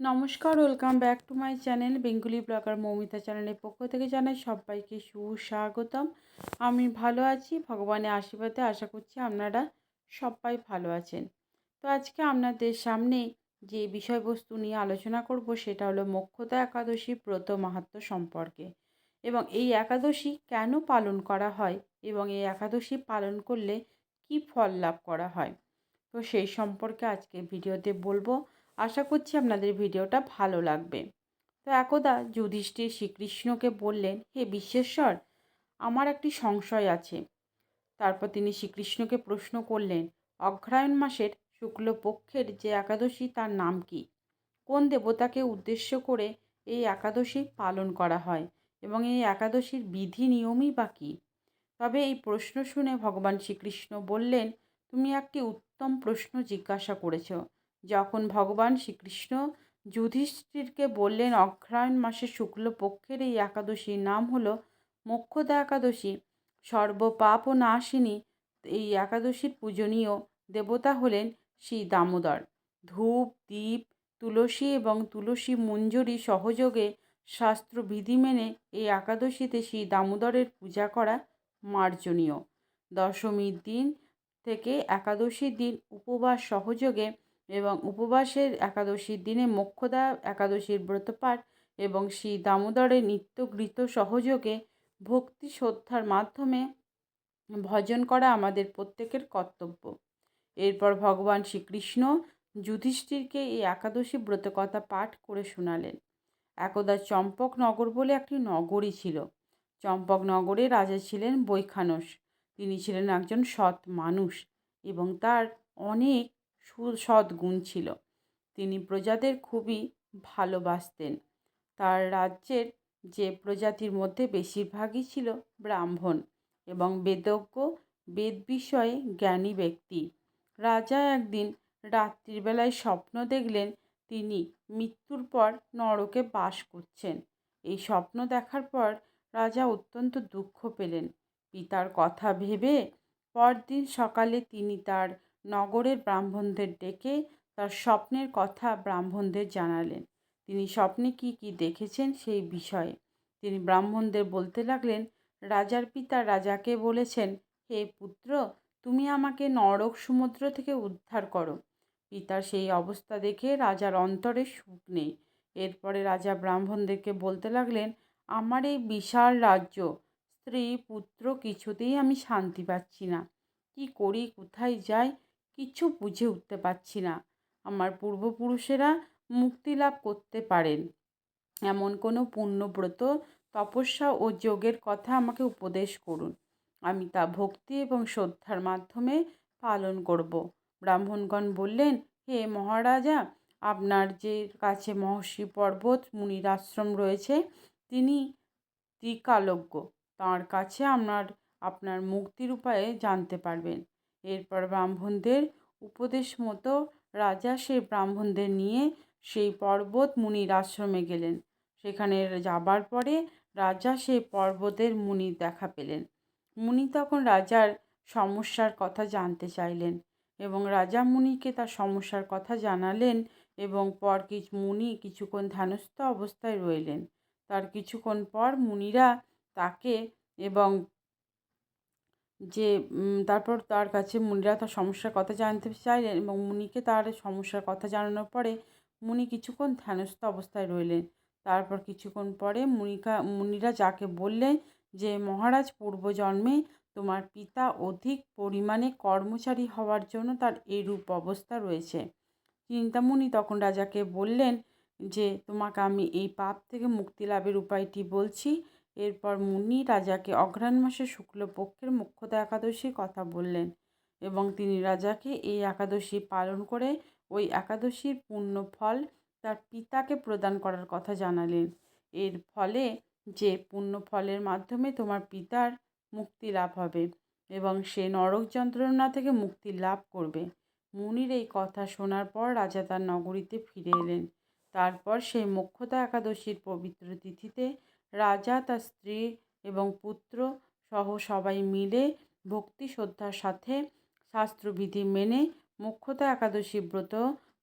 নমস্কার welcome back to my channel Bengali blogger Moumita চ্যানেলের পক্ষ থেকে জানাই সবাইকে সুস্বাগতম। আমি ভালো আছি, ভগবানের আশীর্বাদে আশা করছি আপনারা সবাই ভালো আছেন। তো আজকে আপনাদের সামনে যে বিষয়বস্তু নিয়ে আলোচনা করব, সেটা হলো মোক্ষদা একাদশী ব্রত মাহাত্ম সম্পর্কে। এবং এই একাদশী কেন পালন করা হয় এবং এই একাদশী পালন করলে কি ফল লাভ করা হয়? তো সেই সম্পর্কে আজকে ভিডিওতে বলব। আশা করছি আপনাদের ভিডিওটা ভালো লাগবে। তো একদা যুধিষ্ঠির শ্রীকৃষ্ণকে বললেন, হে বিশ্বেশ্বর, আমার একটি সংশয় আছে। তারপর তিনি শ্রীকৃষ্ণকে প্রশ্ন করলেন অগ্রায়ণ মাসের শুক্লপক্ষের যে একাদশী, তার নাম কি? কোন দেবতাকে উদ্দেশ্য করে এই একাদশী পালন করা হয় এবং এই একাদশীর বিধি নিয়মই বা কী? তবে এই প্রশ্ন শুনে ভগবান শ্রীকৃষ্ণ বললেন, তুমি একটি উত্তম প্রশ্ন জিজ্ঞাসা করেছ। যখন ভগবান শ্রীকৃষ্ণ যুধিষ্ঠিরকে বললেন অগ্রায়ণ মাসের শুক্লপক্ষের এই একাদশীর নাম হলো মোক্ষদা একাদশী। সর্বপাপ ও নাশিনী এই একাদশীর পূজনীয় দেবতা হলেন শ্রী দামোদর। ধূপ দ্বীপ তুলসী এবং তুলসী মঞ্জরি সহযোগে শাস্ত্র বিধি মেনে এই একাদশীতে শ্রী দামোদরের পূজা করা মার্জনীয়। দশমীর দিন থেকে একাদশীর দিন উপবাস সহযোগে এবং উপবাসের একাদশীর দিনে মোক্ষদা একাদশীর ব্রতপাঠ এবং শ্রী দামোদরের নিত্যগৃত সহযোগে ভক্তি শ্রদ্ধার মাধ্যমে ভজন করা আমাদের প্রত্যেকের কর্তব্য। এরপর ভগবান শ্রীকৃষ্ণ যুধিষ্ঠিরকে এই একাদশী ব্রতকথা পাঠ করে শোনালেন। একদা চম্পকনগর বলে একটি নগরী ছিল। চম্পকনগরে রাজা ছিলেন বৈখানস। তিনি ছিলেন একজন সৎ মানুষ এবং তার অনেক সৎ গুণ ছিল। তিনি প্রজাদের খুবই ভালোবাসতেন। তার রাজ্যের যে প্রজাতির মধ্যে বেশিরভাগই ছিল ব্রাহ্মণ এবং বেদজ্ঞ, বেদ বিষয়ে জ্ঞানী ব্যক্তি। রাজা একদিন রাত্রিবেলায় স্বপ্ন দেখলেন তিনি মৃত্যুর পর নরকে বাস করছেন। এই স্বপ্ন দেখার পর রাজা অত্যন্ত দুঃখ পেলেন। পিতার কথা ভেবে পরদিন সকালে তিনি তার নগরের ব্রাহ্মণদের ডেকে তার স্বপ্নের কথা ব্রাহ্মণদের জানালেন। তিনি স্বপ্নে কি কি দেখেছেন সেই বিষয়ে। তিনি ব্রাহ্মণদের বলতে লাগলেন, রাজার পিতা রাজাকে বলেছেন, হে পুত্র, তুমি আমাকে নরক সমুদ্র থেকে উদ্ধার করো। পিতার সেই অবস্থা দেখে রাজার অন্তরে সুখ নেই। এরপরে রাজা ব্রাহ্মণদেরকে বলতে লাগলেন, আমার এই বিশাল রাজ্য, স্ত্রী, পুত্র, কিছুতেই আমি শান্তি পাচ্ছি না। কি করি, কোথায় যাই কিছু বুঝে উঠতে পারছি না। আমার পূর্বপুরুষেরা মুক্তি লাভ করতে পারেন। এমন কোনো পুণ্যব্রত, তপস্যা ও যোগের কথা আমাকে উপদেশ করুন। আমি তা ভক্তি এবং শ্রদ্ধার মাধ্যমে পালন করব। ব্রাহ্মণগণ বললেন, হে মহারাজা, আপনার যে কাছে মহর্ষি পর্বত মুনির আশ্রম রয়েছে, তিনি ত্রিকালজ্ঞ। তাঁর কাছে আপনার আপনার মুক্তির উপায়ে জানতে পারবেন। এরপর ব্রাহ্মণদের উপদেশ মতো রাজা সেই ব্রাহ্মণদের নিয়ে সেই পর্বত মুনির আশ্রমে গেলেন। সেখানে যাবার পরে রাজা সেই পর্বতের মুনি দেখা পেলেন। মুনি তখন রাজার সমস্যার কথা জানতে চাইলেন এবং রাজা মুনিকে তার সমস্যার কথা জানালেন এবং পর কিছু, মুনি কিছুক্ষণ ধ্যানস্থ অবস্থায় রইলেন। তার কিছুক্ষণ পর মুনিরা তাকে এবং যে তারপর তার কাছে মুনিরা তার সমস্যার কথা জানতে চাইলেন এবং মুনিকে তার সমস্যার কথা জানানোর পরে মুনি কিছুক্ষণ ধ্যানস্থ অবস্থায় রইলেন। তারপর কিছুক্ষণ পরে মুনিকা, মুনিরা যাকে বললেন যে, মহারাজ, পূর্বজন্মে তোমার পিতা অধিক পরিমাণে কর্মচারী হওয়ার জন্য তার এরূপ অবস্থা রয়েছে। চিন্তামণি তখন রাজাকে বললেন যে, তোমাকে আমি এই পাপ থেকে মুক্তি লাভের উপায়টি বলছি। এরপর মুনি রাজাকে অঘ্রাণ মাসে শুক্লপক্ষের মুখ্যতা একাদশীর কথা বললেন এবং তিনি রাজাকে এই একাদশী পালন করে ওই একাদশীর পূর্ণ ফল তার পিতাকে প্রদান করার কথা জানালেন। এর ফলে যে পুণ্য ফলের মাধ্যমে তোমার পিতার মুক্তি লাভ হবে এবং সে নরক যন্ত্রণা থেকে মুক্তি লাভ করবে। মুনির এই কথা শোনার পর রাজা তার নগরীতে ফিরে এলেন। তারপর সেই মোক্ষতা একাদশীর পবিত্র তিথিতে রাজা, তার স্ত্রী এবং পুত্র সহ সবাই মিলে ভক্তি শ্রদ্ধার সাথে শাস্ত্রবিধি মেনে মুখ্যতা একাদশী ব্রত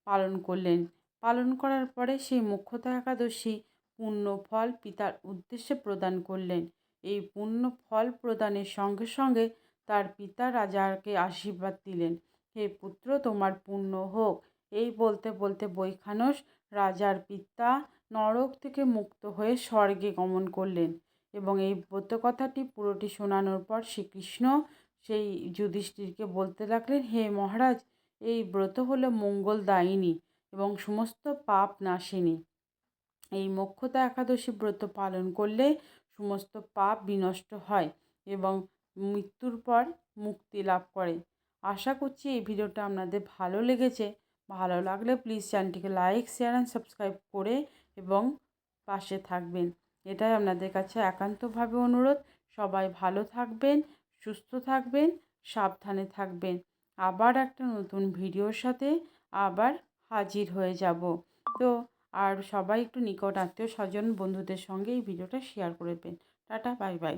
পালন করলেন। পালন করার পরে সেই মুখ্যতা একাদশী পূর্ণ ফল পিতার উদ্দেশ্যে প্রদান করলেন। এই পূর্ণ ফল প্রদানের সঙ্গে সঙ্গে তার পিতা রাজাকে আশীর্বাদ দিলেন। হে পুত্র, তোমার পূর্ণ হোক। এই বলতে বলতে বৈখানস রাজার পিতা নরক থেকে মুক্ত হয়ে স্বর্গে গমন করলেন এবং এই ব্রতকথাটি পুরোটি শোনানোর পর শ্রীকৃষ্ণ সেই যুধিষ্ঠিরকে বলতে লাগলেন, হে মহারাজ, এই ব্রত হলো মঙ্গলদায়িনী এবং সমস্ত পাপ নাশিনী। এই মোক্ষতা একাদশী ব্রত পালন করলে সমস্ত পাপ বিনষ্ট হয় এবং মৃত্যুর পর মুক্তি লাভ করে। আশা করছি এই ভিডিওটা আপনাদের ভালো লেগেছে। ভালো লাগলে প্লিজ চ্যানেলটিকে লাইক শেয়ার অ্যান্ড সাবস্ক্রাইব করে এবং পাশে থাকবেন। এটাই আপনাদের কাছে একান্তভাবে অনুরোধ। সবাই ভালো থাকবেন, সুস্থ থাকবেন, সাবধানে থাকবেন। আবার একটা নতুন ভিডিওর সাথে আবার হাজির হয়ে যাব। তো আর সবাই একটু নিকট আত্মীয় স্বজন বন্ধুদের সঙ্গে এই ভিডিওটা শেয়ার করে দেবেন। Tata, bye bye.